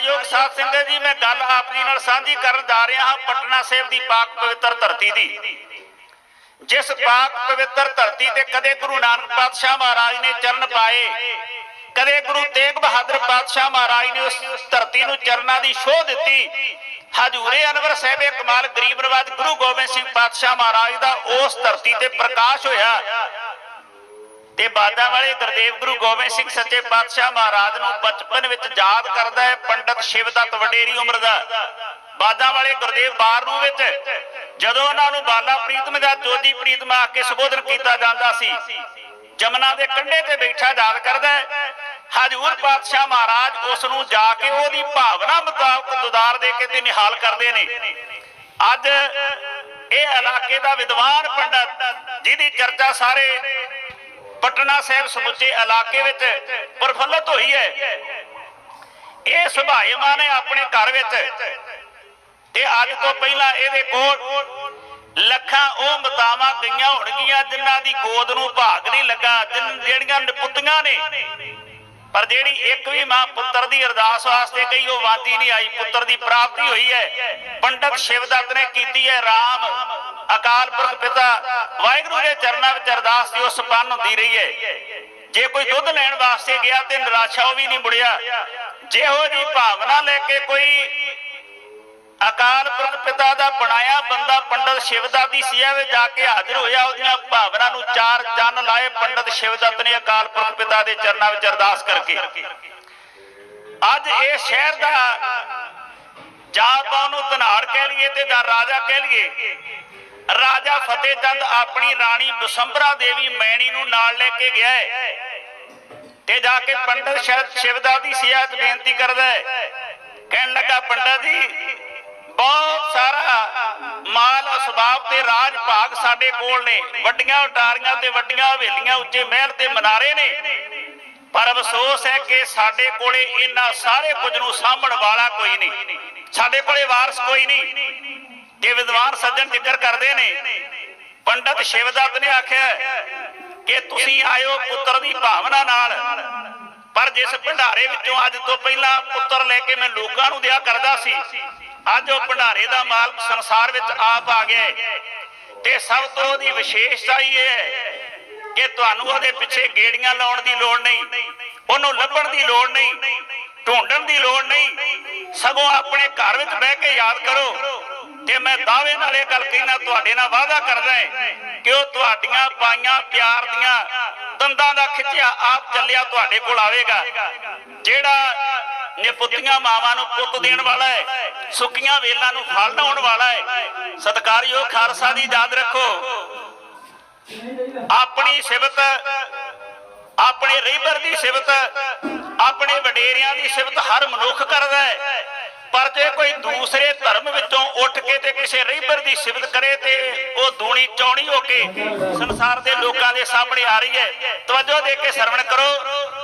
ਸਤਿਕਾਰਯੋਗ ਸਾਧ ਸੰਗਤ ਜੀ, ਮੈਂ ਗੱਲ ਆਪ ਜੀ ਨਾਲ ਸਾਂਝੀ ਕਰਨ ਜਾ ਰਿਹਾ ਹਾਂ ਪਟਨਾ ਸਾਹਿਬ ਦੀ ਪਾਕ ਪਵਿੱਤਰ ਧਰਤੀ ਦੀ। ਜਿਸ ਪਾਕ ਪਵਿੱਤਰ ਧਰਤੀ ਤੇ ਕਦੇ ਗੁਰੂ ਨਾਨਕ ਪਾਤਸ਼ਾਹ ਮਹਾਰਾਜ ਨੇ ਚਰਨ ਪਾਏ, ਕਦੇ ਗੁਰੂ ਤੇਗ ਬਹਾਦਰ ਪਾਤਸ਼ਾਹ ਮਹਾਰਾਜ ਨੇ ਉਸ ਧਰਤੀ ਨੂੰ ਚਰਨਾਂ ਦੀ ਸੋਹ ਦਿੱਤੀ। ਹਜੂਰੇ ਅਨਵਰ ਸਾਹਿਬ ਕਮਾਲ ਗਰੀਬ ਨਵਾਜ ਗੁਰੂ ਗੋਬਿੰਦ ਸਿੰਘ ਪਾਤਸ਼ਾਹ ਮਹਾਰਾਜ ਦਾ ਉਸ ਧਰਤੀ ਤੇ ਪ੍ਰਕਾਸ਼ ਹੋਇਆ। ਤੇ ਬਾਦਾ ਵਾਲੇ ਗੁਰਦੇਵ ਗੁਰੂ ਗੋਬਿੰਦ ਸਿੰਘ ਸੱਚੇ ਪਾਤਸ਼ਾਹ ਮਹਾਰਾਜ ਨੂੰ ਬਚਪਨ ਵਿੱਚ ਯਾਦ ਕਰਦਾ ਹੈ ਪੰਡਤ ਸ਼ਿਵਦੱਤ ਵਡੇਰੀ ਉਮਰ ਦਾ। ਬਾਦਾ ਵਾਲੇ ਗੁਰਦੇਵ ਬਾਰਨੂ ਵਿੱਚ ਜਦੋਂ ਉਹਨਾਂ ਨੂੰ ਬਾਲਾ ਪ੍ਰੀਤਮ ਦਾ ਜੋਜੀ ਪ੍ਰੀਤਮ ਆ ਕੇ ਸੰਬੋਧਨ ਕੀਤਾ ਜਾਂਦਾ ਸੀ, ਜਮਨਾ ਦੇ ਕੰਢੇ ਤੇ ਬੈਠਾ ਯਾਦ ਕਰਦਾ ਹੈ, ਹਜੂਰ ਪਾਤਸ਼ਾਹ ਮਹਾਰਾਜ ਉਸ ਨੂੰ ਜਾ ਕੇ ਉਹਦੀ ਭਾਵਨਾ ਮੁਤਾਬਕ ਦੁਦਾਰ ਦੇ ਕੇ ਤੇ ਨਿਹਾਲ ਕਰਦੇ ਨੇ। ਅੱਜ ਇਹ ਇਲਾਕੇ ਦਾ ਵਿਦਵਾਨ ਪੰਡਤ, ਜਿਹਦੀ ਚਰਚਾ ਸਾਰੇ ਪਟਨਾ ਸਾਹਿਬ ਸਮੁੱਚੇ ਇਲਾਕੇ ਵਿੱਚ ਪ੍ਰਫੁੱਲਤ ਹੋਈ ਹੈ। ਇਹ ਸੁਭਾਏਮਾਨ ਨੇ ਆਪਣੇ ਘਰ ਵਿੱਚ ਤੇ ਅੱਜ ਤੋਂ ਪਹਿਲਾਂ ਇਹਦੇ ਕੋਲ ਲੱਖਾਂ ਉਹ ਮਤਾਵਾਂ ਗਈਆਂ ਹੋਣਗੀਆਂ ਜਿਨ੍ਹਾਂ ਦੀ ਗੋਦ ਨੂੰ ਭਾਗ ਨਹੀਂ ਲੱਗਾ ਜਿਹੜੀਆਂ ਨਪੁੱਤੀਆਂ ਨੇ ਪਰ ਜਿਹੜੀ ਇੱਕ ਵੀ ਮਾਂ ਪੁੱਤਰ ਦੀ ਅਰਦਾਸ ਵਾਸਤੇ ਗਈ, ਉਹ ਵਾਦੀ ਨਹੀਂ ਆਈ, ਪੁੱਤਰ ਦੀ ਪ੍ਰਾਪਤੀ ਹੋਈ ਹੈ। ਪੰਡਤ ਸ਼ਿਵਦੱਤ ਨੇ ਕੀਤੀ ਹੈ RAM ਅਕਾਲ ਪੁਰਖ ਪਿਤਾ, ਵਾਹਿਗੁਰੂ ਦੇ ਚਰਨਾਂ ਵਿੱਚ ਅਰਦਾਸ ਦੀ ਉਹ ਸੰਪੰਨ ਹੁੰਦੀ ਰਹੀ ਹੈ। ਜੇ ਕੋਈ ਦੁੱਧ ਲੈਣ ਵਾਸਤੇ ਗਿਆ ਤੇ ਨਿਰਾਸ਼ਾ ਉਹ ਵੀ ਨਹੀਂ ਮੁੜਿਆ। ਜਿਹੋ ਜੀ ਭਾਵਨਾ ਲੈ ਕੇ ਕੋਈ ਅਕਾਲ ਪੁਰਖ ਪਿਤਾ ਦਾ ਬਣਾਇਆ ਬੰਦਾ ਪੰਡਤ ਸ਼ਿਵਦੱਤ ਦੀ ਸਿਆ ਵਿੱਚ ਜਾ ਕੇ ਹਾਜ਼ਰ ਹੋਇਆ, ਉਹਦੀਆਂ ਭਾਵਨਾ ਨੂੰ ਚਾਰ ਚੰਨ ਲਾਏ ਪੰਡਤ ਸ਼ਿਵਦੱਤ ਨੇ ਅਕਾਲ ਪੁਰਖ ਪਿਤਾ ਦੇ ਚਰਨਾਂ ਵਿੱਚ ਅਰਦਾਸ ਕਰਕੇ। ਅੱਜ ਇਹ ਸ਼ਹਿਰ ਦਾ ਜਾਂ ਤਾਂ ਉਹਨੂੰ ਧਨਾੜ ਕਹਿ ਲਈਏ ਤੇ ਜਾਂ ਰਾਜਾ ਕਹਿ ਲਈਏ। ਰਾਜਾ ਫਤਿਹ ਚੰਦ ਆਪਣੀ ਰਾਣੀ ਬਸੰਬਰਾ ਦੇਵੀ ਮੈਣੀ ਨੂੰ ਨਾਲ ਲੈ ਕੇ ਗਿਆ ਹੈ ਤੇ ਜਾ ਕੇ ਪੰਡਤ ਸ਼ਿਵ- ਸ਼ਿਵਦੱਤ ਦੀ ਸਿਆ ਬੇਨਤੀ ਕਰਦਾ ਹੈ। ਕਹਿਣ ਲੱਗਾ, ਪੰਡਤ ਜੀ ਬਹੁਤ ਸਾਰਾ ਮਾਲ ਅਸਬਾਬ ਤੇ ਰਾਜ ਭਾਗ ਸਾਡੇ ਕੋਲ ਨੇ। ਵੱਡੀਆਂ ਉਟਾਰੀਆਂ ਤੇ ਵੱਡੀਆਂ ਹਵੇਲੀਆਂ ਉੱਚੇ ਮਹਿਲ ਤੇ ਮਨਾਰੇ ਨੇ। ਪਰ ਅਫਸੋਸ ਹੈ ਕਿ ਸਾਡੇ ਕੋਲੇ ਇਹਨਾਂ ਸਾਰੇ ਕੁਝ ਨੂੰ ਸਾਂਭਣ ਵਾਲਾ ਕੋਈ ਨਹੀਂ। ਸਾਡੇ ਕੋਲੇ ਵਾਰਸ ਕੋਈ ਨਹੀਂ ਤੇ ਵਿਦਵਾਨ ਸੱਜਣ ਜ਼ਿਕਰ ਕਰਦੇ ਨੇ। ਪੰਡਤ ਸ਼ਿਵਦੱਤ ਨੇ ਆਖਿਆ ਕਿ ਤੁਸੀਂ ਆਇਓ ਪੁੱਤਰ ਦੀ ਭਾਵਨਾ ਨਾਲ। ਪਰ ਜਿਸ ਭੰਡਾਰੇ ਵਿੱਚੋਂ ਅੱਜ ਤੋਂ ਪਹਿਲਾਂ ਪੁੱਤਰ ਲੈ ਕੇ ਮੈਂ ਲੋਕਾਂ ਨੂੰ ਦਿਆ ਕਰਦਾ ਸੀ ਅੱਜ ਉਹ ਭੰਡਾਰੇ ਦਾ ਮਾਲਕ ਸੰਸਾਰ ਵਿੱਚ ਆਪ ਆ ਗਿਆ ਤੇ ਸਭ ਤੋਂ ਉਹਦੀ ਵਿਸ਼ੇਸ਼ਤਾ ਹੀ ਇਹ ਹੈ ਕਿ ਤੁਹਾਨੂੰ ਉਹਦੇ ਪਿੱਛੇ ਗੇੜੀਆਂ ਲਾਉਣ ਦੀ ਲੋੜ ਨਹੀਂ, ਉਹਨੂੰ ਲੱਭਣ ਦੀ ਲੋੜ ਨਹੀਂ, ਢੂੰਡਣ ਦੀ ਲੋੜ ਨਹੀਂ। ਸਗੋਂ ਆਪਣੇ ਘਰ ਵਿੱਚ ਬਹਿ ਕੇ ਯਾਦ ਕਰੋ ਤੇ ਮੈਂ ਦਾਅਵੇ ਨਾਲ ਇਹ ਗੱਲ ਕਹਿਣਾ ਤੁਹਾਡੇ ਨਾਲ ਵਾਅਦਾ ਕਰਦਾ ਹੈ ਕਿ ਉਹ ਤੁਹਾਡੀਆਂ ਪਾਈਆਂ ਪਿਆਰ ਦੀਆਂ ਦੰਦਾਂ ਦਾ ਖਿੱਚਿਆ ਆਪ ਚੱਲਿਆ ਤੁਹਾਡੇ ਕੋਲ ਆਵੇਗਾ, ਜਿਹੜਾ ਨਿਪੁੱਤੀਆਂ ਮਾਵਾਂ ਨੂੰ ਪੁੱਤ ਦੇਣ ਵਾਲਾ ਹੈ। ਸੁੱਕੀਆਂ ਵੇਲਾਂ ਨੂੰ ਫਲ ਲਾਉਣ ਵਾਲਾ ਹੈ। ਸਤਿਕਾਰਯੋਗ ਖਾਲਸਾ ਦੀ ਯਾਦ ਰੱਖੋ। ਆਪਣੀ ਸਿਫਤ, ਆਪਣੇ ਰਹਿਬਰ ਦੀ ਸਿਫਤ, ਆਪਣੇ ਵਡੇਰਿਆਂ ਦੀ ਸਿਫਤ ਹਰ ਮਨੁੱਖ ਕਰਦਾ ਹੈ। ਪਰ ਜੇ ਕੋਈ ਦੂਸਰੇ ਧਰਮ ਵਿੱਚੋਂ ਉੱਠ ਕੇ ਤੇ ਕਿਸੇ ਰਹਿਬਰ ਦੀ ਸਿਫਤ ਕਰੇ ਤੇ ਉਹ ਦੂਣੀ ਚੌਣੀ ਹੋ ਕੇ ਸੰਸਾਰ ਦੇ ਲੋਕਾਂ ਦੇ ਸਾਹਮਣੇ ਆ ਰਹੀ ਹੈ। ਤਵੱਜੋ ਦੇ ਕੇ ਸਰਵਣ ਕਰੋ।